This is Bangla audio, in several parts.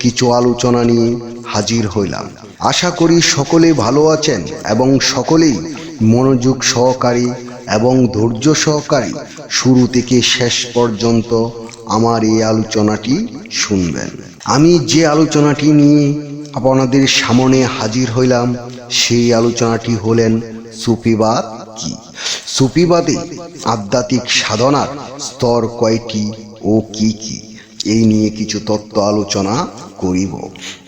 কিছু আলোচনা নিয়ে হাজির হইলাম। আশা করি সকলে ভালো আছেন এবং সকলেই মনোযোগ সহকারী এবং ধৈর্য সহকারী শুরু থেকে শেষ পর্যন্ত আমার এই আলোচনাটি শুনবেন। আমি যে আলোচনাটি নিয়ে আপনাদের সামনে হাজির হইলাম, সেই আলোচনাটি হলেন সুফিবাদ কি? সুফিবাদে আধ্যাত্মিক সাধনার স্তর কয়টি ও কি কি? এই নিয়ে কিছু তত্ত্ব আলোচনা করিব।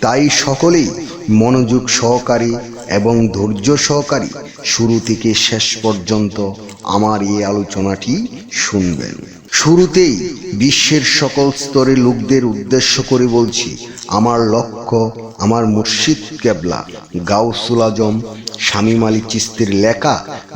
তাই সকলেই মনোযোগ সহকারী এবং ধৈর্য সহকারী শুরু থেকে শেষ পর্যন্ত আমার এই আলোচনাটি শুনবেন। শুরুতেই বিশ্বের সকল স্তরের লোকদের উদ্দেশ্য করে বলছি, আমার লক্ষ্য, আমার মুর্শিদ কেবলা, গাউসুল আজম স্বামী মালিক চিস্তির লেখা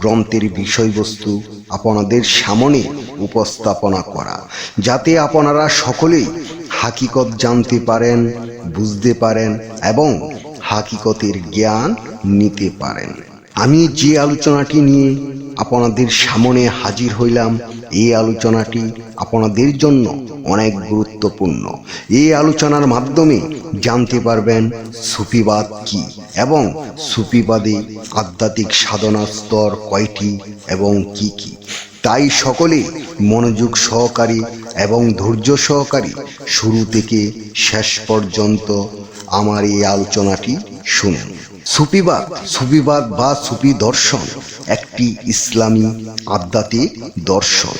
গ্রন্থের বিষয়বস্তু আপনাদের সামনে উপস্থাপনা করা, যাতে আপনারা সকলেই হাকিকত জানতে পারেন, বুঝতে পারেন এবং হাকিকতের জ্ঞান নিতে পারেন। আমি যে আলোচনাটি নিয়ে আপনাদের সামনে হাজির হইলাম, এই আলোচনাটি আপনাদের জন্য অনেক গুরুত্বপূর্ণ। এই আলোচনার মাধ্যমে জানতে পারবেন সুফিবাদ কি এবং সুফিবাদে আধ্যাত্মিক সাধনার স্তর কয়টি এবং কি কি। তাই সকলে মনোযোগ সহকারী এবং ধৈর্য সহকারী শুরু থেকে শেষ পর্যন্ত আমার এই আলোচনাটি শুনুন। সুফিবাদ সুফিবাদ বা সুফি দর্শন একটি ইসলামী আধ্যাত্মিক দর্শন।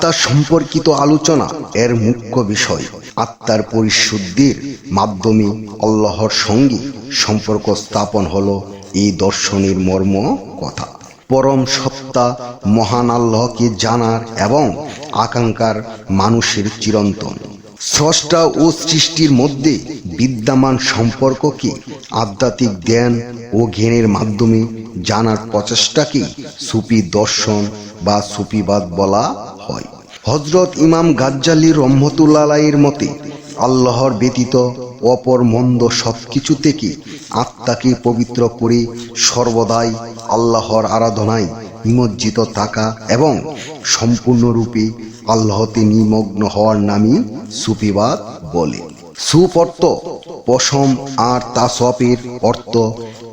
তা সম্পর্কিত আলোচনা এর মুখ্য বিষয়। আত্মার পরিশুদ্ধির মাধ্যমে আল্লাহর সঙ্গে সম্পর্ক স্থাপন হলো এই দর্শনের মর্ম কথা। পরম সত্তা মহান আল্লাহকে জানার এবং আকাঙ্ক্ষার মানুষের চিরন্তন। স্রষ্টা ও সৃষ্টির মধ্যে বিদ্যমান সম্পর্ককে আধ্যাত্মিক জ্ঞান ও জ্ঞানের মাধ্যমে জানার প্রচেষ্টাকে সুফি দর্শন বা সুফিবাদ বলা হয়। হজরত ইমাম গাজ্জালি রহমতুল্লাহের মতে, আল্লাহর ব্যতীত অপর মন্দ সব কিছু থেকে আত্মাকে পবিত্র করে সর্বদাই আল্লাহর আরাধনায় নিমজ্জিত থাকা এবং সম্পূর্ণরূপে আল্লাহতে নিমগ্ন হওয়ার নামই সুফিবাদ বলে। সুপ অর্থ পশম আর তাসপের অর্থ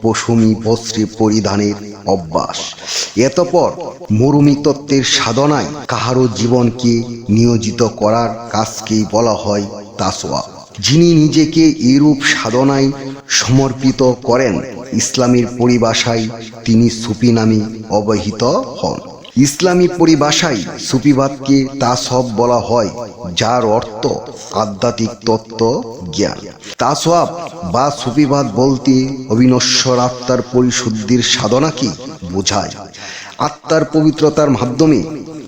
পশমি বস্ত্রে পরিধানের অভ্যাস। এতপর মরুমি তত্ত্বের সাধনায় কাহারও জীবনকে নিয়োজিত করার কাজকেই বলা হয় তাসোয়া যিনি নিজেকে এরূপ সাধনায় সমর্পিত করেন, ইসলামের পরিভাষায় তিনি সুফি নামে অবহিত হন। ইসলামী পরিভাষায় সুফিবাদকে তা সব বলা হয়, যার অর্থ আধ্যাত্মিক তত্ত্ব জ্ঞান তাসওয়াব বা সুফিবাদ বলতে অবিনশ্বর আত্মার পরিশুদ্ধির সাধনাকে বোঝায়। আত্মার পবিত্রতার মাধ্যমে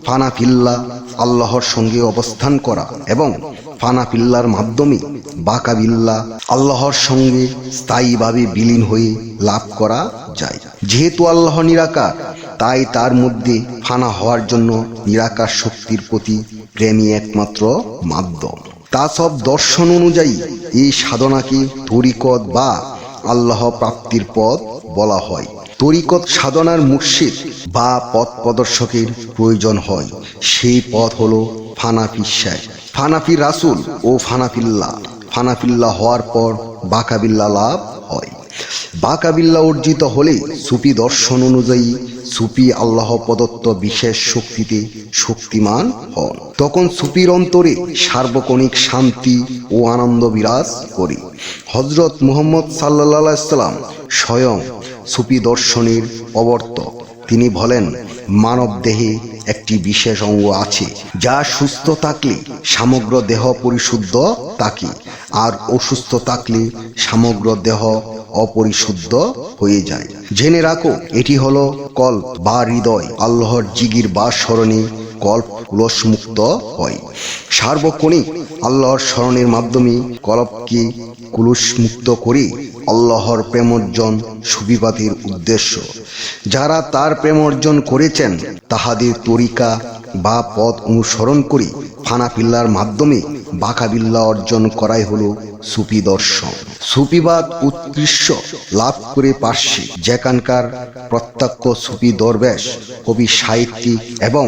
ফানাফিল্লা আল্লাহর সঙ্গে অবস্থান করা এবং ফানাফিল্লার মাধ্যমে বাকাবিল্লা, আল্লাহর সঙ্গে স্থায়ীভাবে বিলীন হয়ে লাভ করা যায়। যেহেতু আল্লাহ নিরাকার, তাই তার মধ্যে ফানা হওয়ার জন্য নিরাকার শক্তির প্রতি প্রেমী একমাত্র মাধ্যম। তা সব দর্শন অনুযায়ী এই সাধনাকে তরিকত বা আল্লাহ প্রাপ্তির পথ বলা হয়। তরিকত সাধনার মুর্শিদ বা পথ প্রদর্শকের প্রয়োজন হয়। সেই পথ হলো ফানা শেখ ফানাফি রাসুল ও ফানাফিল্লা ফানাফিল্লা হওয়ার পর বাকাবিল্লা লাভ হয়। বাকাবিল্লা অর্জিত হলে সুফি দর্শন অনুযায়ী সুফি আল্লাহ প্রদত্ত বিশেষ শক্তিতে শক্তিমান হন। তখন সুফির অন্তরে সার্বক্ষণিক শান্তি ও আনন্দ বিরাজ করে। হজরত মুহম্মদ সাল্লা সাল্লাম স্বয়ং সুফি দর্শনের অবর্তক। তিনি বলেন মানব দেহে একটি বিশেষ অঙ্গ আছে, যা সুস্থ থাকলে সমগ্র দেহ পরিশুদ্ধ থাকে, আর অসুস্থ থাকলে সমগ্র দেহ অপরিশুদ্ধ হয়ে যায়। জেনে রাখো, এটি হলো কল বা হৃদয়, আল্লাহর জিগির বা স্মরণে কল্প কুলসমুক্ত হয়। সার্বক্ষণিক আল্লাহর স্মরণের মাধ্যমে কলপকে কুলসমুক্ত করে আল্লাহর প্রেম অর্জন সুবিবাদের উদ্দেশ্য। যারা তার প্রেম অর্জন করেছেন, তাহাদের তরিকা বা পথ অনুসরণ করে ফানাপিল্লার মাধ্যমে বাকাবিল্লা অর্জন করাই হলো সুফি দর্শন। সুফিবাদ উৎকৃষ্ট লাভ করে পার্শ্বে যেখানকার প্রত্যক্ষ সুফি দরবেশ, কবি সাহিত্যিক এবং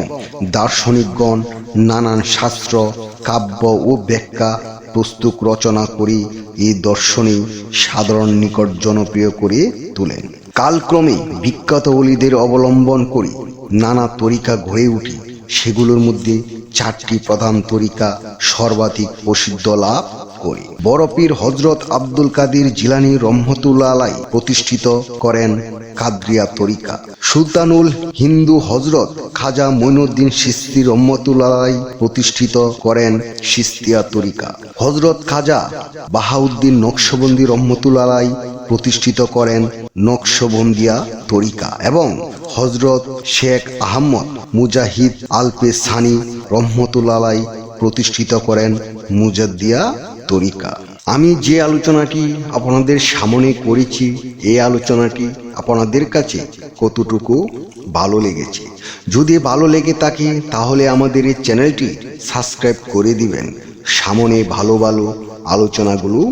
দার্শনিকগণ নানান শাস্ত্র, কাব্য ও ব্যাখ্যা পুস্তক রচনা করে এই দর্শনে সাধারণ নিকট জনপ্রিয় করে তোলেন। কালক্রমে বিখ্যাত অলিদের অবলম্বন করে নানা তরিকা গড়ে উঠে সেগুলোর মধ্যে চারটি প্রধান তরিকা সর্বাধিক প্রসিদ্ধ লাভ করে। বরপীর হজরত আব্দুল কাদির জিলানি রহমতুল্লাহ প্রতিষ্ঠিত করেন কাদরিয়া তরিকা। সুলতানুল হিন্দু হজরত খাজা মঈনুদ্দিন সিস্তি রহমতুল্লাহ প্রতিষ্ঠিত করেন সিস্তিয়া তরিকা। হজরত খাজা বাহাউদ্দিন নকশবন্দি রহমতুল্লাহ প্রতিষ্ঠিত করেন নকশবন্দিয়া তরিকা এবং হজরত শেখ আহমদ মুজাহিদ আলপে সানি রহমতুল্লাহ প্রতিষ্ঠিত করেন মুজাদ্দিয়া তরিকা। আমি যে আলোচনাটি আপনাদের সামনে করেছি এই আলোচনাটি আপনাদের কাছে কতটুকু ভালো লেগেছে? যদি ভালো লেগে থাকে, তাহলে আমাদের এই চ্যানেলটি সাবস্ক্রাইব করে দিবেন। সামনে ভালো ভালো আলোচনাগুলো